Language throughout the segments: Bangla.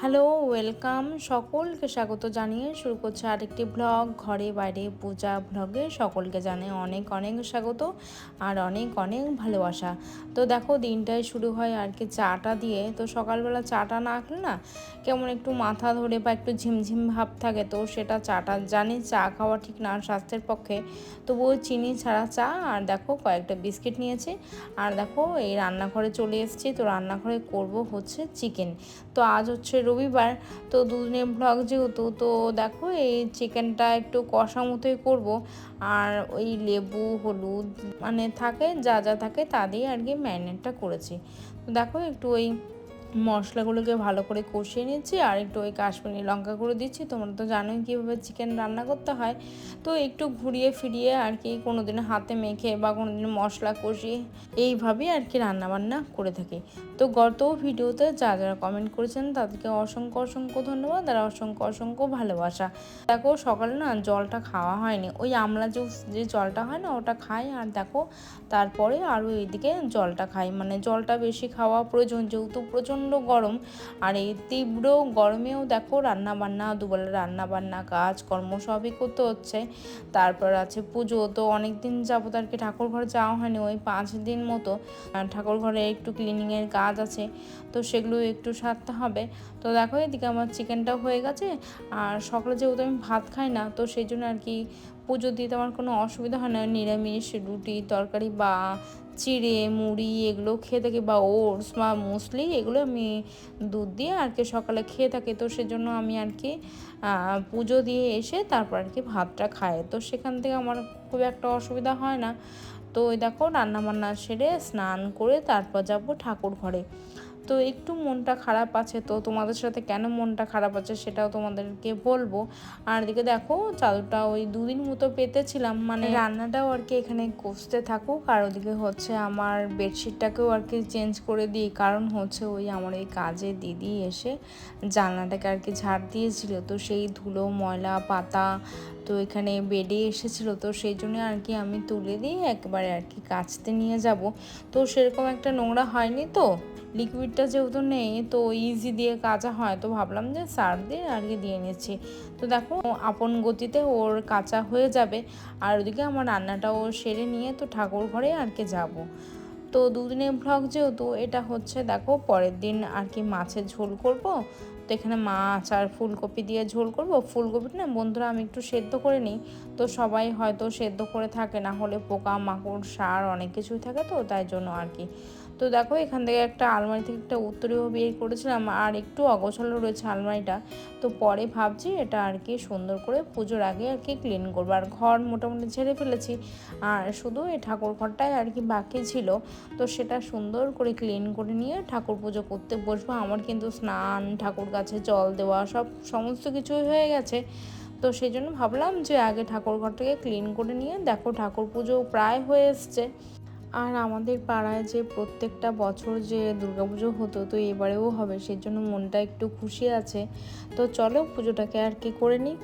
Hello, welcome. সকলকে স্বাগত জানিয়ে শুরু করছে আরেকটি ব্লগ। ঘরে বাইরে পূজা ব্লগে সকলকে জানে অনেক অনেক স্বাগত আর অনেক অনেক ভালোবাসা। তো দেখো, দিনটাই শুরু হয় আর কি চাটা দিয়ে। তো সকালবেলা চাটা না খেলে না কেমন একটু মাথা ধরে বা একটু ঝিমঝিম ভাব থাকে। তো সেটা চাটা, জানি চা খাওয়া ঠিক না স্বাস্থ্যের পক্ষে। তবুও চিনি ছাড়া চা আর দেখো, কয়েকটা বিস্কিট নিয়েছি। আর দেখো, এই রান্নাঘরে চলে এসেছি। তো রান্নাঘরে করব হচ্ছে চিকেন। তো আজ হচ্ছে রবিবার। তো দুদিনের ব্লগ যেহেতু, তো দেখো এই চিকেনটা একটু কষা মতোই করব। আর ওই লেবু, হলুদ মানে থাকে, যা যা থাকে তা দিয়ে আর কি ম্যারিনেটটা করেছি। তো দেখো একটু ওই মশলাগুলোকে ভালো করে কষিয়ে নিচ্ছি আর একটু ওই কাশ্মীরি লঙ্কা করে দিচ্ছি। তোমরা তো জানোই কীভাবে চিকেন রান্না করতে হয়। তো একটু ঘুরিয়ে ফিরিয়ে আর কি কোনো দিন হাতে মেখে বা কোনো দিন মশলা কষিয়ে এইভাবেই আর কি রান্নাবান্না করে থাকি। তো গত ভিডিওতে যা যারা কমেন্ট করেছেন তাদেরকে অসংখ্য অসংখ্য ধন্যবাদ আর অসংখ্য অসংখ্য ভালোবাসা। দেখো সকালে না জলটা খাওয়া হয়নি। ওই আমলা জুস যে জলটা হয় না ওটা খাই আর দেখো তারপরে আরও এইদিকে জলটা খাই। মানে জলটা বেশি খাওয়া প্রয়োজন, যেহেতু প্রচণ্ড গরম আর এই তীব্র গরমেও দেখো রান্না বান্না দুবেলা রান্না বান্না কাজ কর্ম সবই করতে হচ্ছে। তারপর আছে পুজো, তো অনেক দিন আর কি ঠাকুর ঘরে যাওয়া হয়নি, ওই পাঁচ দিন মতো ঠাকুর ঘরে একটু ক্লিনিংয়ের কাজ আছে, তো সেগুলো একটু সারতে হবে। তো দেখো এদিকে আমার চিকেনটাও হয়ে গেছে, আর সকালে যেহেতু আমি ভাত খাই না, তো সেই জন্য আর কি পুজো দিতে আমার কোনো অসুবিধা হয় না, নিরামিষ, রুটি, তরকারি বা চিড়ে, মুড়ি এগুলো খেয়ে থাকি বা ওটস বা মুসলি এগুলো আমি দুধ দিয়ে আর কি সকালে খেয়ে থাকি। তো সেজন্য আমি আর কি পুজো দিয়ে এসে তারপর আর কি ভাতটা খাই। তো সেখান থেকে আমার খুব একটা অসুবিধা হয় না। তো ওই দেখো রান্নাবান্না সেরে স্নান করে তারপর যাব ঠাকুর ঘরে। তো একটু মনটা খারাপ আছে তো তোমাদের সাথে কেন মনটা খারাপ আছে সেটাও তোমাদেরকে বলব। আর এদিকে দেখো চাদরটা ওই দুদিন মতো পেতেছিলাম মানে রান্নাটাও আর কি এখানে কষতে থাকুক। আর ওদিকে হচ্ছে আমার বেডশিটটাকেও আর কি চেঞ্জ করে দিই কারণ হচ্ছে ওই আমার এই কাজে দিদি এসে জানলাটাকে আর কি ঝাড় দিয়েছিল। তো সেই ধুলো ময়লা পাতা তো এখানে বেডে এসেছিল, তো সেই জন্য আর কি আমি তুলে দিয়ে একবারে আর কি কাচতে নিয়ে যাব। তো সেরকম একটা নোংরা হয়নি তো লিকুইডটা যেহেতু নেই, তো ইজি দিয়ে কাঁচা হয়, তো ভাবলাম যে সার দিয়ে আর কি দিয়ে নিচ্ছি। তো দেখো, আপন গতিতে ওর কাঁচা হয়ে যাবে, আর ওদিকে আমার রান্নাটাও সেরে নিয়ে তো ঠাকুর ঘরে আর কি যাব। তো দুদিনের ব্লগ যেহেতু, এটা হচ্ছে দেখো পরের দিন আর কি মাছের ঝোল করব তো এখানে মাছ আর ফুলকপি দিয়ে ঝোল করব। ফুলকপিটা না বন্ধুরা আমি একটু সেদ্ধ করে নিই। তো সবাই হয়তো সেদ্ধ করে থাকে, না হলে পোকা মাকড় সার অনেক কিছুই থাকে তো, তাই জন্য আর কি। তো দেখো, এখান থেকে একটা আলমারি থেকে একটা উত্তরীয় বের করেছিলাম আর একটু অগোছালো রয়েছে আলমারিটা। তো পরে ভাবছি এটা আর কি সুন্দর করে পুজোর আগে আর কি ক্লিন করব। আর ঘর মোটামুটি ছেড়ে ফেলেছি। আর শুধু এই ঠাকুর ঘরটাই আর কি বাকি ছিল। তো সেটা সুন্দর করে ক্লিন করে নিয়ে ঠাকুর পুজো করতে বসবো। আমার কিন্তু স্নান, ঠাকুর গাছে জল দেওয়া, সব সমস্ত কিছুই হয়ে গেছে। তো সেই জন্য ভাবলাম যে আগে ঠাকুর ঘরটাকে ক্লিন করে নিয়ে দেখো, ঠাকুর পুজো প্রায় হয়ে এসছে। আর আমাদের পাড়ায় যে প্রত্যেকটা বছর যে দুর্গাপুজো হতো, তো এবারেও হবে সেই জন্য মনটা একটু খুশি আছে। তো চলো পুজোটাকে আর কি করে নিই।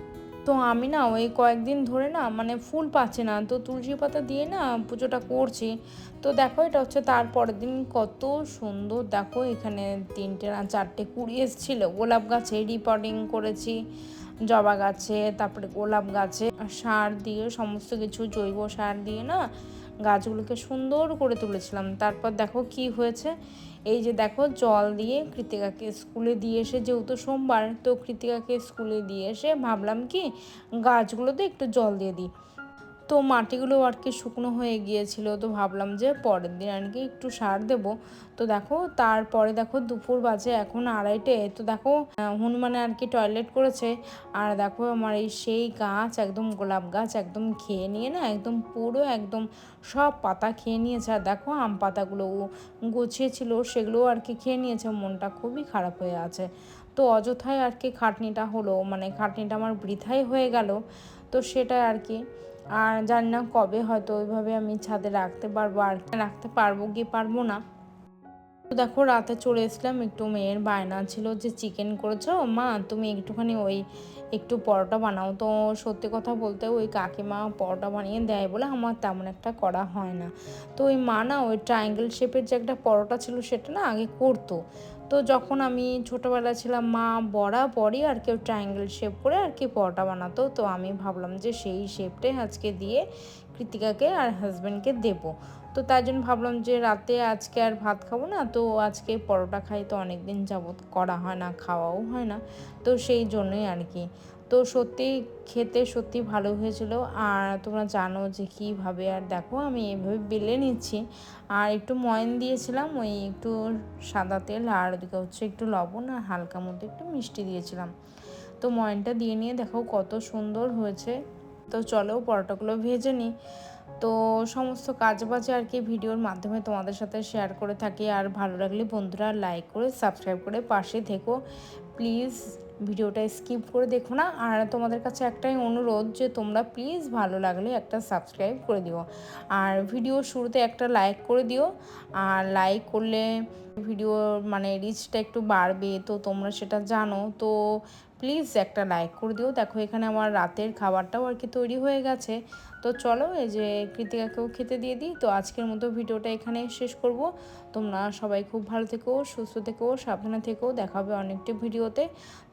তো আমি না ওই কয়েকদিন ধরে না মানে ফুল পাচ্ছে না, তো তুলসী পাতা দিয়ে না পুজোটা করছি। তো দেখো এটা হচ্ছে তারপরের দিন কত সুন্দর, দেখো এখানে তিনটে না চারটে কুড়ি এসেছিল। গোলাপ গাছে রিপোর্টিং করেছি, জবা গাছে, তারপরে গোলাপ গাছে সার দিয়ে, সমস্ত কিছু জৈব সার দিয়ে না গাছগুলোকে সুন্দর করে তুলেছিলাম। তারপর দেখো কি হয়েছে? এই যে দেখো জল দিয়ে কৃতিকাকে স্কুলে দিয়ে এসে, যেহেতু সোমবার, তো কৃতিকাকে স্কুলে দিয়ে এসে ভাবলাম কি, গাছগুলোতে একটু জল দিয়ে দিই। তো মাটিগুলো আর কি শুকনো হয়ে গিয়েছিল, তো ভাবলাম যে পরের দিন আর কি একটু সার দেব। তো দেখো, তারপরে দেখো দুপুর বাজে এখন আড়াইটে, তো দেখো হনুমানে আর কি টয়লেট করেছে। আর দেখো আমার এই সেই গাছ, একদম গোলাপ গাছ, একদম খেয়ে নিয়ে না একদম পুরো একদম সব পাতা খেয়ে নিয়েছে। আর দেখো আম পাতাগুলো গুছিয়েছিল, সেগুলো আর কি খেয়ে নিয়েছে, মনটা খুবই খারাপ হয়ে আছে। তো অযথায় আর কি খাটনিটা হলো মানে খাটনিটা আমার বৃথাই হয়ে গেল। তো সেটা আর কি। আর জানি না কবে হয়তো ওইভাবে আমি ছাদে রাখতে পারব আর রাখতে পারব কি পারব না। তো দেখো রাতে চলে এসলাম একটু মেয়ের বায়না ছিল যে চিকেন করেছ। মা, তুমি একটুখানি ওই একটু পরোটা বানাও। তো সত্যি কথা বলতে ওই কাকিমা পরোটা বানিয়ে দেয় বলে আমার তেমন একটা করা হয় না। তো ওই মা না, ওই ট্রায়াঙ্গেল শেপের যে একটা পরোটা ছিল সেটা না আগে করতো। তো যখন আমি ছোটোবেলা ছিলাম, মা বরাবরই আর কেউ ট্রায়াঙ্গেল শেপ করে আর কি পরোটা বানাতো, তো আমি ভাবলাম যে সেই শেপটাই আজকে দিয়ে কৃতিকাকে আর হাজব্যান্ডকে দেবো। তো তাই জন্য ভাবলাম যে রাতে আজকে আর ভাত খাব না, তো আজকে পরোটা খাই, তো অনেক দিন যাবৎ করা হয় না, খাওয়াও হয় না, তো সেই জন্যই আর কি। তো সত্যি খেতে সত্যি ভালো হয়েছিল, আর তোমরা জানো যে কীভাবে আর দেখো, আমি এভাবে বেলে নিচ্ছি, আর একটু ময়ন দিয়েছিলাম, ওই একটু সাদা তেল, আর ওদিকে হচ্ছে একটু লবণ, আর হালকা মধ্যে একটু মিষ্টি দিয়েছিলাম। তো ময়নটা দিয়ে নিয়ে দেখো কত সুন্দর হয়েছে। তো চলো পরোটাগুলো ভেজে নিই। তো সমস্ত কাজ বাজে আর কি ভিডিওর মাধ্যমে তোমাদের সাথে শেয়ার করে থাকি। আর ভালো লাগলে বন্ধুরা লাইক করে সাবস্ক্রাইব করে পাশে থেকো। প্লিজ ভিডিওটা স্কিপ করে দেখো না। আর তোমাদের কাছে একটাই অনুরোধ যে তোমরা প্লিজ ভালো লাগলে একটা সাবস্ক্রাইব করে দিও। আর ভিডিও শুরুতে একটা লাইক করে দিও। আর লাইক করলে ভিডিও মানে রিচটা একটু বাড়বে, তো তোমরা সেটা জানো। তো প্লিজ একটা লাইক করে দিও। দেখো, এখানে আমার রাতের খাবারটাও আর কি তৈরি হয়ে গেছে। তো চলো, এই যে কৃতিকাকেও খেতে দিয়ে দিই। তো আজকের মতো ভিডিওটা এখানে শেষ করব। তোমরা সবাই খুব ভালো থেকো, সুস্থ থেকো, সাবধানে থেকো। দেখা হবে অনেকটা ভিডিওতে।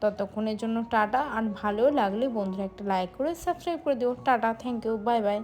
ততক্ষণের জন্য টাটা। আর ভালো লাগলে বন্ধুরা একটা লাইক করে সাবস্ক্রাইব করে দিও। Tata thank you bye bye